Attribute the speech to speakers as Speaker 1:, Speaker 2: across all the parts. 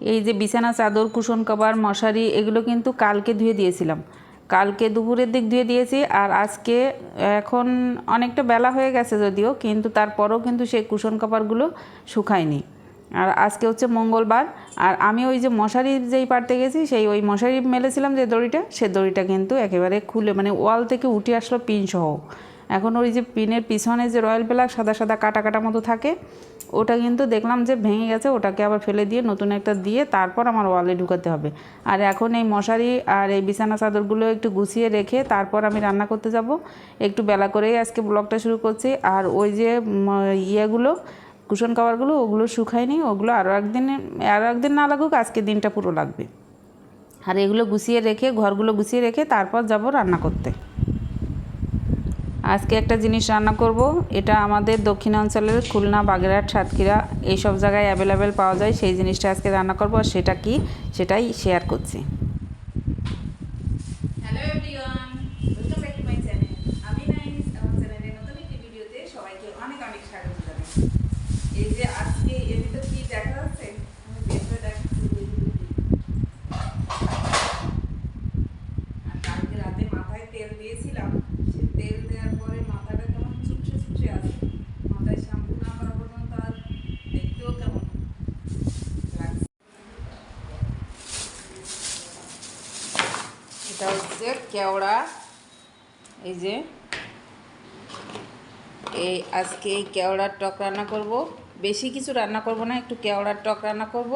Speaker 1: এই যে বিছানা, চাদর, কুশন, কভার, মশারি, এগুলো কিন্তু কালকে ধুয়ে দিয়েছিলাম। কালকে দুপুরের দিক ধুয়ে দিয়েছি আর আজকে এখন অনেকটা বেলা হয়ে গেছে যদিও, কিন্তু তারপরেও কিন্তু সেই কুশন, কভারগুলো শুকায়নি। আর আজকে হচ্ছে মঙ্গলবার, আর আমি ওই যে মশারি যেই পাড়তে গেছি, সেই ওই মশারি মেলেছিলাম যে দড়িটা, সে দড়িটা কিন্তু একেবারে খুলে মানে ওয়াল থেকে উঠে আসলো পিন সহ এখন ওই যে পিনের পিছনে যে রয়্যাল ব্ল্যাক সাদা সাদা কাটা কাটা মতো থাকে, ওটা কিন্তু দেখলাম যে ভেঙে গেছে, ওটাকে আবার ফেলে দিয়ে নতুন একটা দিয়ে তারপর আমার ওয়ালে ঢুকাতে হবে। আর এখন এই মশারি আর এই বিছানা চাদরগুলো একটু গুছিয়ে রেখে তারপর আমি রান্না করতে যাব। একটু বেলা করেই আজকে ব্লগটা শুরু করছি। আর ওই যে ইয়েগুলো, কুশন কাভারগুলো ওগুলো শুকায়নি, ওগুলো আরও একদিন আরও একদিন না লাগুক, আজকে দিনটা পুরো লাগবে। আর এগুলো গুছিয়ে রেখে, ঘরগুলো গুছিয়ে রেখে তারপর যাব রান্না করতে। আজকে একটা জিনিস রান্না করব। এটা আমাদের দক্ষিণাঞ্চলের খুলনা, বাগেরহাট, সাতক্ষীরা এইসব জায়গায় অ্যাভেলেবেল পাওয়া যায়। সেই জিনিসটা আজকে রান্না করব আর সেটা কি সেটাই শেয়ার করছি hello everyone welcome back to my channel আমি নাইস আমার চ্যানেলের নতুন একটি ভিডিওতে সবাইকে অনেক অনেক স্বাগত জানাই এই যে আজকে এর ভিতর কি দেখা যাচ্ছে আমি বের করে দেখাচ্ছি আর কালকে রাতে মাথায় তেল দিয়েছিলাম সে তেল দেওয়ার পরে মাথাটা কেমন চুপসে চুপসে আছে মাথায় শ্যাম্পু না করা পর্যন্ত আর দেখতেও কেমন লাগছে এটা হচ্ছে কেওড়া এই যে এই আজকে এই কেওড়ার টক রান্না করব। বেশি কিছু রান্না করব না, একটু কেওড়ার টক রান্না করব।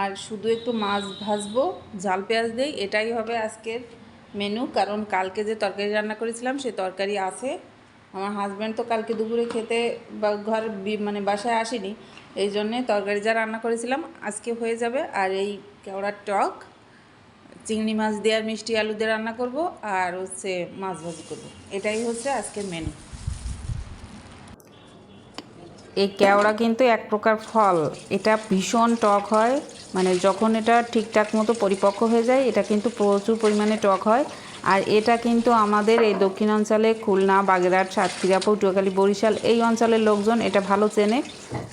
Speaker 1: আর শুধু একটু মাছ ভাজবো, ঝাল পেঁয়াজ দেই, এটাই হবে আজকের মেনু কারণ কালকে যে তরকারি রান্না করেছিলাম, সে তরকারি আছে। আমার হাজব্যান্ড তো কালকে দুপুরে খেতে বা ঘর মানে বাসায় আসেনি। এই জন্যে তরকারি যা রান্না করেছিলাম, আজকে হয়ে যাবে। আর এই কেওড়ার টক চিংড়ি মাছ দিয়ে আর মিষ্টি আলু দিয়ে রান্না করব আর হচ্ছে মাছ ভাজি করব। এটাই হচ্ছে আজকের মেনু এই কেওড়া কিন্তু এক প্রকার ফল। এটা ভীষণ টক হয়। মানে যখন এটা ঠিকঠাক মতো পরিপক্ক হয়ে যায়, এটা কিন্তু প্রচুর পরিমাণে টক হয়। আর এটা কিন্তু আমাদের এই দক্ষিণাঞ্চলে খুলনা, বাগেরহাট সাতক্ষীরা পটুয়াখালী বরিশাল এই অঞ্চলের লোকজন এটা ভালো চেনে।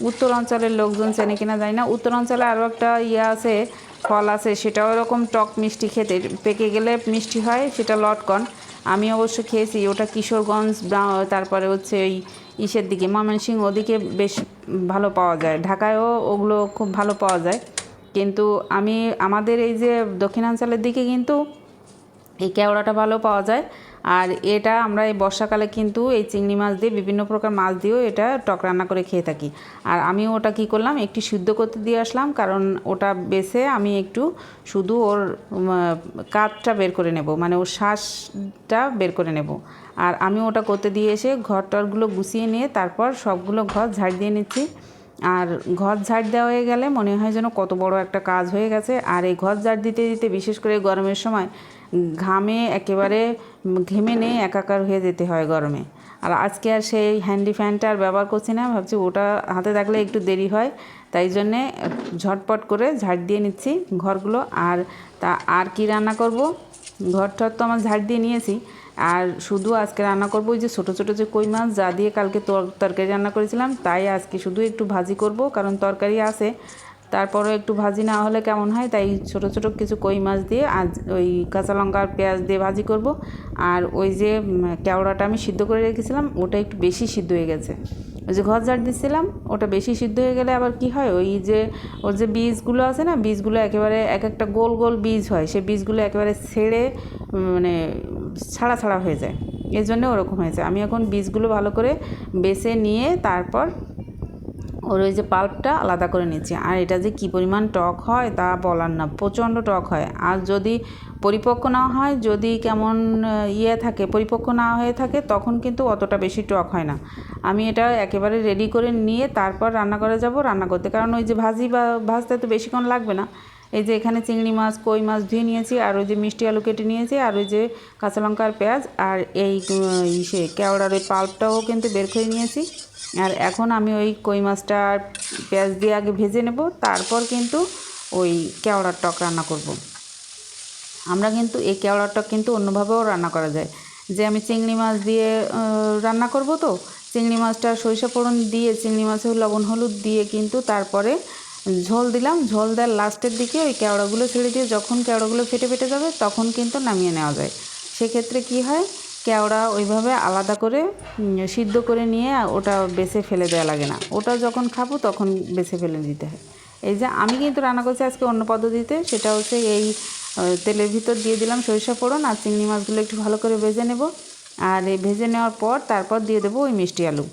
Speaker 1: উত্তর অঞ্চলের লোকজন চেনে কিনা জানি না। উত্তর অঞ্চলে আরও একটা ইয়ে আছে ফল আছে, সেটাও এরকম টক মিষ্টি খেতে। পেকে গেলে মিষ্টি হয়, সেটা লটকন। আমি অবশ্য খেয়েছি, ওটা কিশোরগঞ্জ তারপরে হচ্ছে ওই ইসের দিকে ময়মনসিং ওদিকে বেশ ভালো পাওয়া যায়। ঢাকায়ও ওগুলো খুব ভালো পাওয়া যায়। কিন্তু আমি, আমাদের এই যে দক্ষিণাঞ্চলের দিকে কিন্তু এই কেওড়াটা ভালো পাওয়া যায়। আর এটা আমরা এই বর্ষাকালে কিন্তু এই চিংড়ি মাছ দিয়ে বিভিন্ন প্রকার মাছ দিয়েও এটা টক রান্না করে খেয়ে থাকি। আর আমি ওটা কি করলাম, একটু সিদ্ধ করতে দিয়ে আসলাম, কারণ ওটা বেছে আমি একটু শুধু ওর কাঠটা বের করে নেব মানে ওর শ্বাসটা বের করে নেব। আর আমি ওটা করতে দিয়ে এসে ঘর টরগুলো গুছিয়ে নিয়ে তারপর সবগুলো ঘর ঝাড় দিয়ে নিচ্ছি। আর ঘর ঝাড় দেওয়া হয়ে গেলে মনে হয় যেন কত বড় একটা কাজ হয়ে গেছে। আর এই ঘর ঝাড় দিতে দিতে, বিশেষ করে গরমের সময় ঘামে একেবারে ঘেমে নেই, একাকার হয়ে যেতে হয় গরমে। আর আজকে আর সেই হ্যান্ডি ফ্যানটা আর ব্যবহার করছি না, ভাবছি ওটা হাতে থাকলে একটু দেরি হয়, তাই জন্যে ঝটপট করে ঝাড় দিয়ে নিচ্ছি ঘরগুলো। আর তা আর কি রান্না করব? ঘর টর তো আমার ঝাড় দিয়ে নিয়েছি। আর শুধু আজকে রান্না করব ওই যে ছোটো ছোটো যে কই মাছ, যা দিয়ে কালকে তর- তরকারি রান্না করেছিলাম, তাই আজকে শুধু একটু ভাজি করব, কারণ তরকারি আছে। তারপরও একটু ভাজি না হলে কেমন হয়, তাই ছোট ছোট কিছু কই মাছ দিয়ে আজ ওই কাঁচা লঙ্কা আর পেঁয়াজ দিয়ে ভাজি করব। আর ওই যে কেওড়াটা আমি সিদ্ধ করে রেখেছিলাম, ওটা একটু বেশি সিদ্ধ হয়ে গেছে। ওই যে ঘর ঝাড় দিচ্ছিলাম ওটা বেশি সিদ্ধ হয়ে গেলে আবার কি হয়, ওই যে, ওর যে বীজগুলো আছে না, বীজগুলো একেবারে এক একটা গোল গোল বীজ হয় সেই বীজগুলো একেবারে ছেড়ে মানে ছাড়া ছাড়া হয়ে যায়। এই জন্য ওরকম হয়েছে। আমি এখন বীজগুলো ভালো করে বেছে নিয়ে তারপর ওর ওই যে পাল্পটা আলাদা করে নিচ্ছি। আর এটা যে কী পরিমাণ টক হয় তা বলার না, প্রচণ্ড টক হয়। আর যদি পরিপক্ক না হয়, যদি কেমন ইয়ে থাকে, পরিপক্ক না হয়ে থাকে, তখন কিন্তু অতটা বেশি টক হয় না। আমি এটা একেবারে রেডি করে নিয়ে তারপর রান্না করে যাব রান্না করতে। কারণ ওই যে ভাজি বা, ভাজতে তো বেশিক্ষণ লাগবে না। এই যে এখানে চিংড়ি মাছ, কই মাছ ধুয়ে নিয়েছি, আর ওই যে মিষ্টি আলু কেটে নিয়েছি, আর ওই যে কাঁচা লঙ্কা আর পেঁয়াজ, আর এই ইসে কেওড়ার ওই পাল্পটাও কিন্তু বের করে নিয়েছি আর এখন আমি ওই কই মাছটা পেঁয়াজ দিয়ে আগে ভেজে নেব, তারপর কিন্তু ওই কেওড়ার টক রান্না করব। আমরা কিন্তু এই কেওড়ার টক কিন্তু অন্যভাবেও রান্না করা যায় যে আমি চিংড়ি মাছ দিয়ে রান্না করব তো, চিংড়ি মাছটা সরিষা ফোড়ন দিয়ে, চিংড়ি মাছের লবণ, হলুদ দিয়ে কিন্তু তারপরে ঝোল দিলাম, ঝোল দেওয়ার লাস্টের দিকে ওই কেওড়াগুলো ছেড়ে দিয়ে যখন কেওড়াগুলো ফেটে ফেটে যাবে তখন কিন্তু নামিয়ে নেওয়া যায়। সেক্ষেত্রে কি হয়, কেওড়া ওইভাবে আলাদা করে সিদ্ধ করে নিয়ে ওটা বেছে ফেলে দেওয়া লাগে না। ওটা যখন খাব তখন বেছে ফেলে দিতে হয়। এই যে আমি কিন্তু রান্না করছি আজকে অন্য পদ্ধতিতে, সেটা হচ্ছে এই তেলের ভিতর দিয়ে দিলাম সরিষা ফোড়ন আর চিংড়ি মাছগুলো একটু ভালো করে ভেজে নেব। আর এই ভেজে নেওয়ার পর তারপর দিয়ে দেবো ওই মিষ্টি আলু।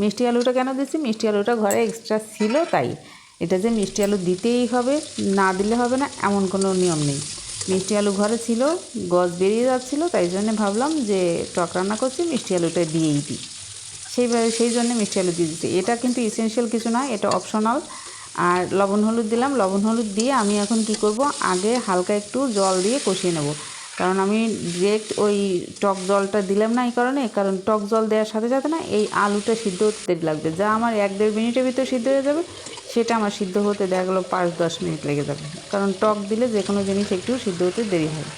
Speaker 1: মিষ্টি আলুটা কেন দিচ্ছি? মিষ্টি আলুটা ঘরে এক্সট্রা ছিল তাই। এটা যে মিষ্টি আলু দিতেই হবে, না দিলে হবে না, এমন কোনো নিয়ম নেই। মিষ্টি আলু ঘরে ছিল গজ বেরিয়ে যাচ্ছিল, তাই জন্য ভাবলাম যে টক রান্না করছি, মিষ্টি আলুটা দিয়েই দিই। সেইভাবে, সেই জন্য মিষ্টি আলু দিয়ে দিচ্ছি এটা কিন্তু ইসেনশিয়াল কিছু না, এটা অপশনাল আর লবণ হলুদ দিলাম, লবণ হলুদ দিয়ে আমি এখন কি করব, আগে হালকা একটু জল দিয়ে কষিয়ে নেব। কারণ আমি ডিরেক্ট ওই টক জলটা দিলাম না এই কারণে, কারণ টক জল দেওয়ার সাথে সাথে না এই আলুটা সিদ্ধ হতে লাগবে। যা আমার এক দেড় মিনিটের ভিতরে সিদ্ধ হয়ে যাবে সেটা আমার সিদ্ধ হতে দেখা গেলো পাঁচ, দশ মিনিট লেগে যাবে। কারণ টক দিলে যে কোনো জিনিস একটু সিদ্ধ হতে দেরি হয়।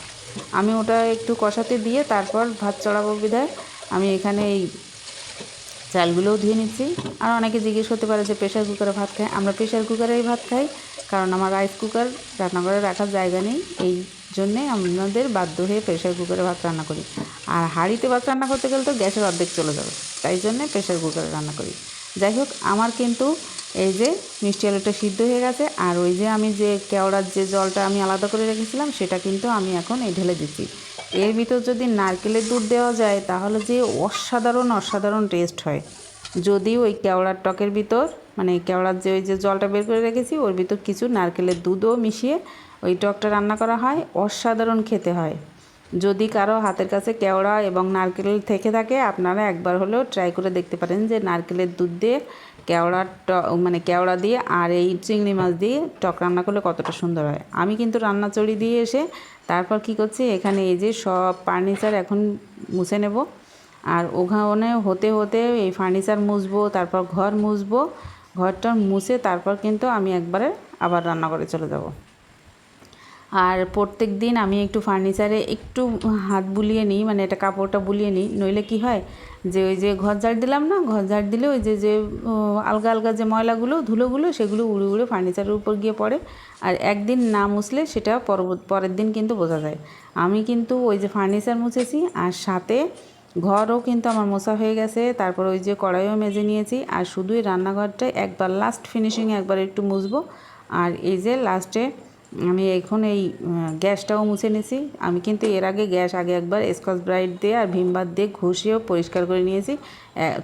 Speaker 1: আমি ওটা একটু কষাতে দিয়ে তারপর ভাত চড়াবো বিধায় আমি এখানে এই চালগুলোও ধুয়ে নিচ্ছি। আর অনেকে জিজ্ঞেস করতে পারে যে প্রেশার কুকারে ভাত খাই আমরা প্রেশার কুকারেই ভাত খাই, কারণ আমার রাইস কুকার রান্নাঘরে রাখার জায়গা নেই। এই জন্যে আমাদের বাধ্য হয়ে প্রেশার কুকারে ভাত রান্না করি। আর হাঁড়িতে ভাত রান্না করতে গেলে তো গ্যাসের অর্ধেক চলে যাবে। তাই জন্যে প্রেশার কুকারে রান্না করি। যাই হোক, আমার কিন্তু এই যে মিষ্টি আলুটা সিদ্ধ হয়ে গেছে, আর ওই যে আমি যে কেওড়ার যে জলটা আমি আলাদা করে রেখেছিলাম, সেটা কিন্তু আমি এখন এই ঢেলে দিচ্ছি। এর ভিতর যদি নারকেলের দুধ দেওয়া যায়, তাহলে যে অসাধারণ অসাধারণ টেস্ট হয়। যদি ওই কেওড়ার টকের ভিতর মানে কেওড়ার যে ওই যে জলটা বের করে রেখেছি, ওর ভিতর কিছু নারকেলের দুধও মিশিয়ে ওই টকটা রান্না করা হয়, অসাধারণ খেতে হয়। যদি কারও হাতের কাছে কেওড়া এবং নারকেল থেকে থাকে, আপনারা একবার হলেও ট্রাই করে দেখতে পারেন যে নারকেলের দুধ দিয়ে কেওড়ার ট মানে কেওড়া দিয়ে আর এই চিংড়ি মাছ দিয়ে টক রান্না করলে কতটা সুন্দর হয়। আমি কিন্তু রান্না চড়ি দিয়ে এসে তারপর কি করছি, এখানে এই যে সব ফার্নিচার এখন মুছে নেব। আর ওখানে হতে হতে এই ফার্নিচার মুছবো, তারপর ঘর মুছবো। ঘরটা মুছে তারপর কিন্তু আমি একবারে আবার রান্না করে চলে যাব। আর প্রত্যেক দিন আমি একটু ফার্নিচারে একটু হাত বুলিয়ে নিই মানে এটা কাপড়টা বুলিয়ে নিই। নইলে কি হয় যে ওই যে ঘর ঝাড় দিলাম না, ঘর ঝাড় দিলে ওই যে যে আলগা আলগা যে ময়লাগুলো, ধুলোগুলো, সেগুলো উড়ে উড়ে ফার্নিচারের উপর গিয়ে পড়ে। আর একদিন না মুছলে সেটা পরের দিন কিন্তু বোঝা যায়। আমি কিন্তু ওই যে ফার্নিচার মুছেছি, আর সাথে ঘরও কিন্তু আমার মোছা হয়ে গেছে। তারপর ওই যে কড়াইও মেজে নিয়েছি। আর শুধুই রান্নাঘরটা একবার লাস্ট ফিনিশিং একবার একটু মুছবো। আর এই যে লাস্টে আমি এখন এই গ্যাসটাও মুছে নিয়েছি। আমি কিন্তু এর আগে গ্যাস আগে একবার স্কচ ব্রাইট দিয়ে আর ভিমবার দিয়ে ঘষিয়েও পরিষ্কার করে নিয়েছি।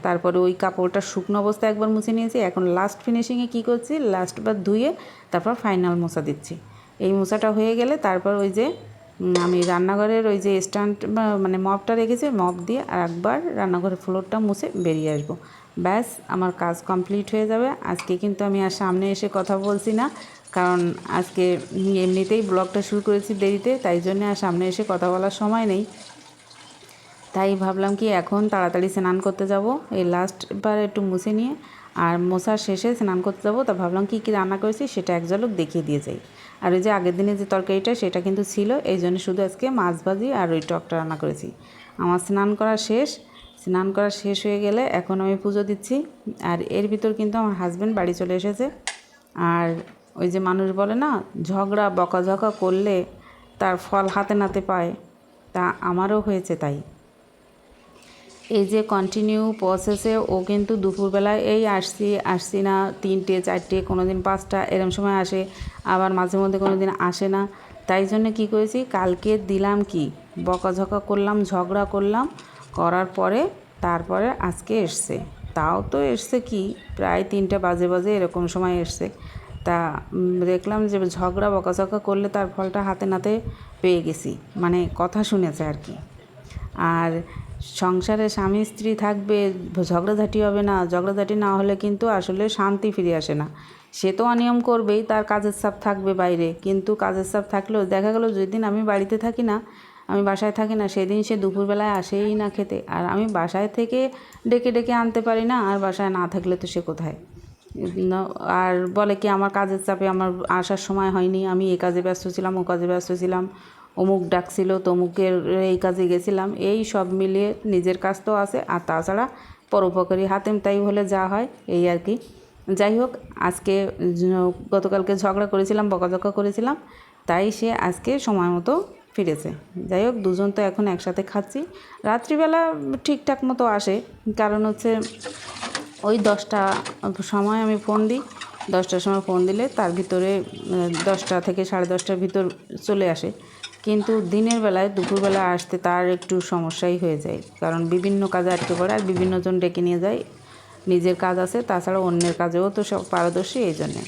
Speaker 1: তারপরে ওই কাপড়টা শুকনো অবস্থায় একবার মুছে নিয়েছি। এখন লাস্ট ফিনিশিংয়ে কী করছি? লাস্টবার ধুয়ে তারপর ফাইনাল মোছা দিচ্ছি। এই মোছাটা হয়ে গেলে তারপর ওই যে আমি রান্নাঘরের ওই যে স্ট্যান্ড মানে মপটা রেখেছি মপ দিয়ে আর একবার রান্নাঘরের ফ্লোরটা মুছে বেরিয়ে আসব। ব্যাস, আমার কাজ কমপ্লিট হয়ে যাবে। আজকে কিন্তু আমি আর সামনে এসে কথা বলছি না। কারণ আজকে এমনিতেই ব্লগটা শুরু করেছি দেরিতে, তাই জন্য আর সামনে এসে কথা বলার সময় নেই। তাই ভাবলাম কি এখন তাড়াতাড়ি স্নান করতে যাব, এই লাস্টবার একটু মুছে নিয়ে, আর মোছার শেষে স্নান করতে যাব। তা ভাবলাম কি, কী রান্না করেছি সেটা এক ঝলক দেখিয়ে দিয়ে যাই। আর ওই যে আগের দিনে যে তরকারিটা সেটা কিন্তু ছিল, এই জন্য শুধু আজকে মাছ ভাজি আর ওই টকটা রান্না করেছি। আমার স্নান করা শেষ, স্নান করা শেষ হয়ে গেলে এখন আমি পুজো দিচ্ছি। আর এর ভিতর কিন্তু আমার হাজব্যান্ড বাড়ি চলে এসেছে। আর ওই যে মানুষ বলে না, ঝগড়া বকাঝকা করলে তার ফল হাতে নাতে পায়। তা আমারও হয়েছে তাই। এই যে কন্টিনিউ প্রসেসে ও কিন্তু দুপুরবেলায়, এই আসছি আসছি না, তিনটে, চারটে কোনো দিন পাঁচটা, এরম সময় আসে, আবার মাঝে মধ্যে কোনো দিন আসে না। তাই জন্য কি করেছি, কালকে দিলাম কি, বকাঝকা করলাম, ঝগড়া করলাম, করার পরে তারপরে আজকে এসছে। তাও তো এসছে কি, প্রায় তিনটে বাজে বাজে এরকম সময় এসছে। তা দেখলাম যে ঝগড়া বকাঝকা করলে তার ফলটা হাতে নাতে পেয়ে গেছি। মানে কথা শুনেছে আর কি। আর সংসারে স্বামী স্ত্রী থাকবে, ঝগড়াঝাটি হবে না। ঝগড়াঝাটি না হলে কিন্তু আসলে শান্তি ফিরে আসে না। সে তো অনিয়ম করবেই, তার কাজের চাপ থাকবে বাইরে। কিন্তু কাজের চাপ থাকলেও দেখা গেলো যেদিন আমি বাড়িতে থাকি না, আমি বাসায় থাকি না, সেদিন সে দুপুরবেলায় আসেই না খেতে। আর আমি বাসায় থেকে ডেকে ডেকে আনতে পারি না, আর বাসায় না থাকলে তো সে কোথায়? আর বলে কি আমার কাজের চাপে আমার আসার সময় হয়নি, আমি এই কাজে ব্যস্ত ছিলাম, ও কাজে ব্যস্ত ছিলাম, অমুক ডাকছিল, তমুকের এই কাজে গেছিলাম, এই সব মিলিয়ে নিজের কাজ তো আছে, আর তাছাড়া পরোপকারী হাতেম তাই হলে যা হয়, এই আর কি। যাই হোক, আজকে গতকালকে ঝগড়া করেছিলাম, বকাঝকা করেছিলাম, তাই সে আজকে সময় মতো ফিরেছে। যাই হোক, দুজন তো এখন একসাথে খাচ্ছি। রাত্রিবেলা ঠিকঠাক মতো আসে, কারণ হচ্ছে ওই দশটা সময় আমি ফোন দিই। দশটার সময় ফোন দিলে তার ভিতরে দশটা থেকে সাড়ে দশটার ভিতর চলে আসে। কিন্তু দিনের বেলায় দুপুরবেলা আসতে তার একটু সমস্যাই হয়ে যায়। কারণ বিভিন্ন কাজে আটকে পড়ে আর বিভিন্নজন ডেকে নিয়ে যায়। নিজের কাজ আছে, তাছাড়া অন্যের কাজেও তো সব পারদর্শী এই জন্যে।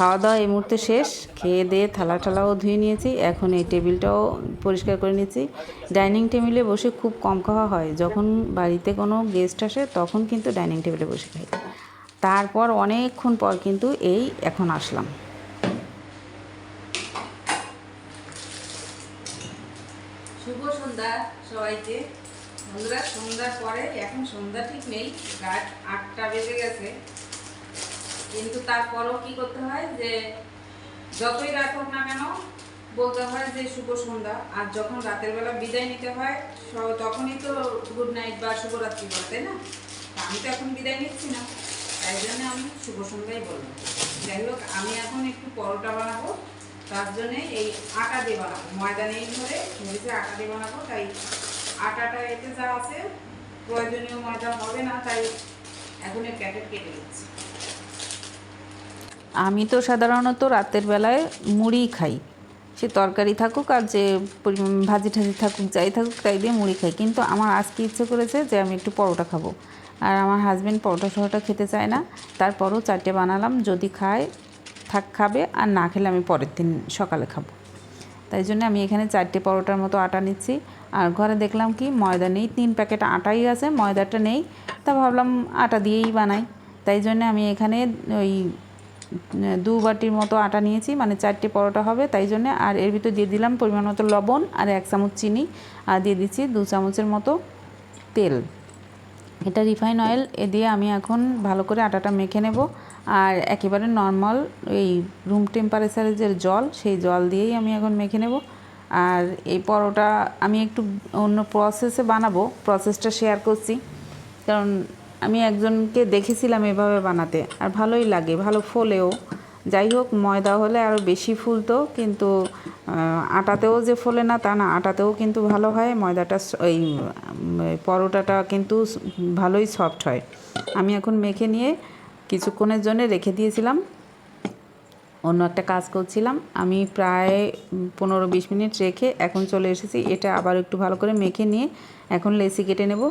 Speaker 1: খাওয়া দাওয়া এই মুহূর্তে শেষ। খেয়ে দিয়ে থালা ঠালাও ধুয়ে নিয়েছি। এখন এই টেবিলটাও পরিষ্কার করে নিয়েছি ডাইনিং টেবিলে বসে খুব কম খাওয়া হয়। যখন বাড়িতে কোনো গেস্ট আসে, তখন কিন্তু ডাইনিং টেবিলে বসে খাই। তারপর অনেকক্ষণ পর কিন্তু এই এখন আসলাম। শুভ সন্ধ্যা সবাইকে। বন্ধুরা, সন্ধ্যার পরে, এখন সন্ধ্যা ঠিক নেই। রাত আটটা বেজে গেছে। কিন্তু তারপরও কি করতে হয় যে যতই রাত হোক না কেন বলতে হয় যে শুভ সন্ধ্যা। আর যখন রাতের বেলা বিদায় নিতে হয় তখনই তো গুড নাইট বা শুভরাত্রি বলে, তাই না? আমি তো এখন বিদায় নিচ্ছি না। তাই জন্য আমি শুভ সন্ধ্যাই বললাম। যাই হোক, আমি এখন একটু পরোটা বানাবো। তার জন্য এই আটা দিয়ে বানাবো। ময়দা নেই ধরে ভেবেছি আটা দিয়ে বানাবো। তাই আটাটা এতে যা আছে, প্রয়োজনীয় ময়দা হবে না, তাই এখন এই প্যাকেট কেটে দিচ্ছি আমি তো সাধারণত রাতের বেলায় মুড়ি খাই। সে তরকারি থাকুক আর যে ভাজি ঠাজি থাকুক, যাই থাকুক তাই দিয়ে মুড়ি খাই। কিন্তু আমার আজকে ইচ্ছে করেছে যে আমি একটু পরোটা খাব। আর আমার হাজব্যান্ড পরোটা সরোটা খেতে চায় না। তারপরও চারটে বানালাম, যদি খায়, থাক খাবে, আর না খেলে আমি পরের দিন সকালে খাব। তাই জন্য আমি এখানে চারটে পরোটার মতো আটা নিচ্ছি। আর ঘরে দেখলাম কি, ময়দা নেই, তিন প্যাকেট আটাই আছে, ময়দাটা নেই। তা ভাবলাম আটা দিয়েই বানাই। তাই জন্য আমি এখানে ওই দু বাটির মতো আটা নিয়েছি মানে চারটে পরোটা হবে, তাই জন্য আর এর ভিতর দিয়ে দিলাম পরিমাণ মতো লবণ আর এক চামচ চিনি, আর দিয়ে দিচ্ছি দু চামচের মতো তেল। এটা রিফাইন অয়েল, এ দিয়ে আমি এখন ভালো করে আটাটা মেখে নেব, আর একেবারে নর্মাল এই রুম টেম্পারেচারের যে জল, সেই জল দিয়েই আমি এখন মেখে নেব। আর এই পরোটা আমি একটু অন্য প্রসেসে বানাবো প্রসেসটা শেয়ার করছি, কারণ আমি একজনকে দেখেছিলাম এভাবে বানাতে, আর ভালোই লাগে, ভালো ফোলেও। যাই হোক, ময়দা হলে আরও বেশি ফুলতো, কিন্তু আটাতেও যে ফোলে না তা না, আটাতেও কিন্তু ভালো হয়। ময়দাটা ওই পরোটাটা কিন্তু ভালোই সফট হয়। আমি এখন মেখে নিয়ে কিছুক্ষণের জন্য রেখে দিয়েছিলাম। অন্য একটা কাজ করছিলাম। আমি প্রায় পনেরো বিশ মিনিট রেখে এখন চলে এসেছি। এটা আবার একটু ভালো করে মেখে নিয়ে এখন লেসি কেটে নেব।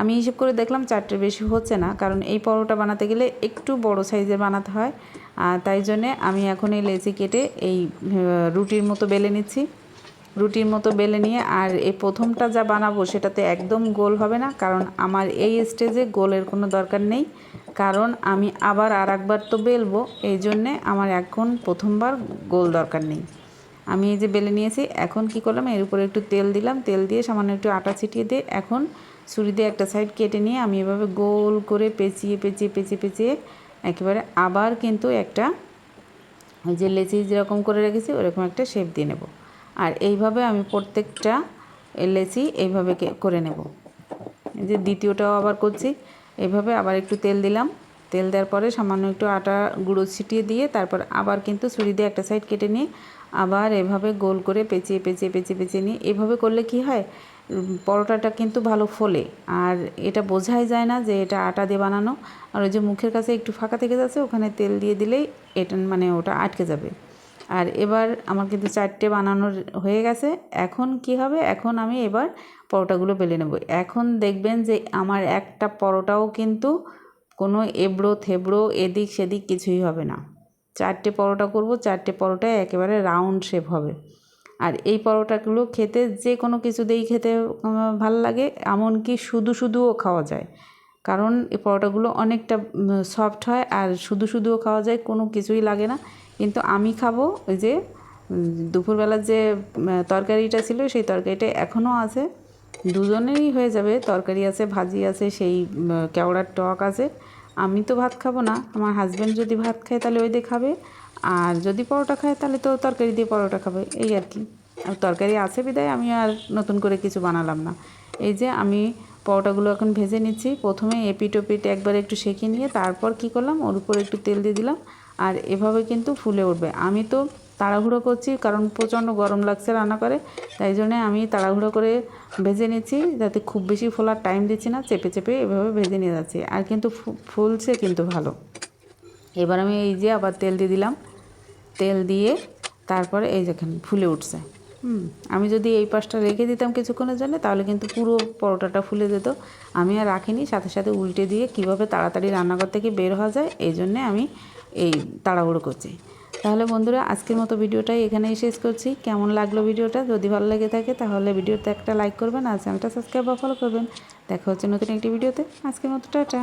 Speaker 1: আমি হিসেব করে দেখলাম চারটের বেশি হচ্ছে না, কারণ এই পরোটা বানাতে গেলে একটু বড় সাইজের বানাতে হয়। আর তাই জন্যে আমি এখন এই লেসি কেটে এই রুটির মতো বেলে নিচ্ছি। রুটির মতো বেলে নিয়ে আর এই প্রথমটা যা বানাবো সেটাতে একদম গোল হবে না, কারণ আমার এই স্টেজে গোলের কোনো দরকার নেই। কারণ আমি আবার আর একবার তো বেলবো, এই জন্যে আমার এখন প্রথমবার গোল দরকার নেই। আমি এই যে বেলে নিয়েছি, এখন কি করলাম, এর উপরে একটু তেল দিলাম, তেল দিয়ে সামান্য একটু আটা ছিটিয়ে দিয়ে এখন ছুরি দিয়ে একটা সাইড কেটে নিয়ে আমি এভাবে গোল করে পেঁচিয়ে পেঁচিয়ে পেঁচিয়ে পেঁচিয়ে একেবারে আবার কিন্তু একটা ওই যে লেচি যেরকম করে রেখেছি, ওরকম একটা শেপ দিয়ে নেব। আর এইভাবে আমি প্রত্যেকটা লেচি এইভাবে করে নেব। এই যে দ্বিতীয়টাও আবার করছি। এইভাবে আবার একটু তেল দিলাম। তেল দেওয়ার পরে সামান্য একটু আটা গুঁড়ো ছিটিয়ে দিয়ে তারপর আবার কিন্তু ছুরি দিয়ে একটা সাইড কেটে নিয়ে আবার এভাবে গোল করে পেঁচিয়ে পেঁচিয়ে পেঁচিয়ে পেঁচিয়ে নিয়ে এভাবে করলে কি হয়? পরোটাটা কিন্তু ভালো ফোলে। আর এটা বোঝাই যায় না যে এটা আটা দিয়ে বানানো। আর ওই যে মুখের কাছে একটু ফাঁকা থেকে যাচ্ছে, ওখানে তেল দিয়ে দিলেই এটা মানে ওটা আটকে যাবে। আর এবার আমার কিন্তু চারটে বানানোর হয়ে গেছে। এখন কি হবে? এখন আমি এবার পরোটাগুলো বেলে নেব। এখন দেখবেন যে আমার একটা পরোটাও কিন্তু কোনো এবড়ো থেবড়ো এদিক সেদিক কিছুই হবে না। চারটে পরোটা করব, চারটে পরোটায় একেবারে রাউন্ড শেপ হবে। আর এই পরোটাগুলো খেতে যে কোনো কিছু দিয়েই খেতে ভালো লাগে, এমনকি শুধু শুধুও খাওয়া যায়। কারণ এই পরোটাগুলো অনেকটা সফট হয় আর শুধু শুধুও খাওয়া যায়, কোনো কিছুই লাগে না। কিন্তু আমি খাব ওই যে দুপুরবেলার যে তরকারিটা ছিল, সেই তরকারিটা এখনও আছে। দুজনেরই হয়ে যাবে, তরকারি আছে, ভাজি আছে, সেই কেওড়ার টক আছে। আমি তো ভাত খাব না, আমার হাজব্যান্ড যদি ভাত খায় তাহলে ওই দিয়ে খাবে, আর যদি পরোটা খায় তাহলে তো তরকারি দিয়ে পরোটা খাবে, এই আর কি। আর তরকারি আছে বিদায়, আমি আর নতুন করে কিছু বানালাম না। এই যে আমি পরোটাগুলো এখন ভেজে নিচ্ছি, প্রথমে এপিট ওপিট একবার একটু সেঁকে নিয়ে তারপর কি করলাম, ওর উপর একটু তেল দিয়ে দিলাম আর এভাবে কিন্তু ফুলে উঠবে। আমি তো তাড়াহুড়ো করছি কারণ প্রচণ্ড গরম লাগছে রান্না করে, তাই জন্যে আমি তাড়াহুড়ো করে ভেজে নিচ্ছি যাতে খুব বেশি ফোলার টাইম দিচ্ছি না, চেপে চেপে এভাবে ভেজে নিয়ে যাচ্ছি। আর কিন্তু ফুলছে কিন্তু ভালো। এবার আমি এই যে আবার তেল দিয়ে দিলাম। তেল দিয়ে তারপরে এই যেখানে ফুলে উঠছে। হুম, আমি যদি এই পাশটা রেখে দিতাম কিছুক্ষণের জন্য, তাহলে কিন্তু পুরো পরোটাটা ফুলে যেত। আমি আর রাখিনি, সাথে সাথে উল্টে দিয়ে কীভাবে তাড়াতাড়ি রান্নাঘর থেকে বের হওয়া যায়, এই জন্যে আমি এই তাড়াহুড়ো করছে। তাহলে বন্ধুরা, আজকের মতো ভিডিওটাই এখানেই শেষ করছি। কেমন লাগল ভিডিওটা? যদি ভালো লেগে থাকে, তাহলে ভিডিওতে একটা লাইক করবেন আর চ্যানেলটা সাবস্ক্রাইব বা ফলো করবেন। দেখা হচ্ছে নতুন একটি ভিডিওতে। আজকের মতো টাটা।